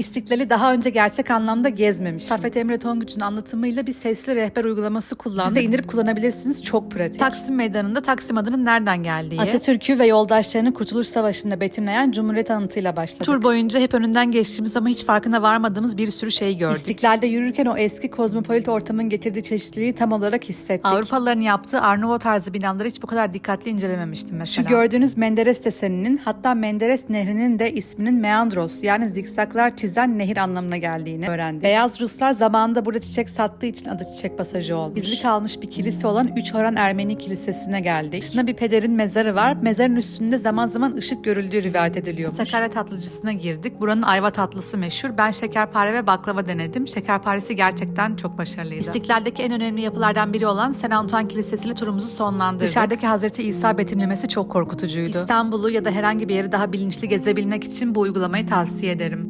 İstiklali daha önce gerçek anlamda gezmemiş. Saffet Emre Tonguç'un anlatımıyla bir sesli rehber uygulaması kullandık. Size indirip kullanabilirsiniz. Çok pratik. Taksim Meydanı'nda Taksim adının nereden geldiği, Atatürk'ü ve yoldaşlarını Kurtuluş Savaşı'nda betimleyen Cumhuriyet anıtıyla başladık. Tur boyunca hep önünden geçtiğimiz ama hiç farkına varmadığımız bir sürü şey gördük. İstiklalde yürürken o eski kozmopolit ortamın getirdiği çeşitliliği tam olarak hissettik. Avrupalıların yaptığı Arnavo tarzı binaları hiç bu kadar dikkatli incelememiştim mesela. Şu gördüğünüz Menderes deseninin hatta Menderes nehrinin de isminin Meandros yani zikzaklar çizen nehir anlamına geldiğini öğrendik. Beyaz Ruslar zamanında burada çiçek sattığı için adı çiçek pasajı olmuş. Gizli kalmış bir kilise olan Üç Horan Ermeni Kilisesi'ne geldik. Dışında bir pederin mezarı var. Mezarın üstünde zaman zaman ışık görüldüğü rivayet ediliyormuş. Sakarya tatlıcısına girdik. Buranın ayva tatlısı meşhur. Ben şekerpare ve baklava denedim. Şekerparesi gerçekten çok başarılıydı. İstiklal'deki en önemli yapılardan biri olan Saint Antoine Kilisesi ile turumuzu sonlandırdık. Dışarıdaki Hazreti İsa betimlemesi çok korkutucuydu. İstanbul'u ya da herhangi bir yeri daha bilinçli gezebilmek için bu uygulamayı tavsiye ederim.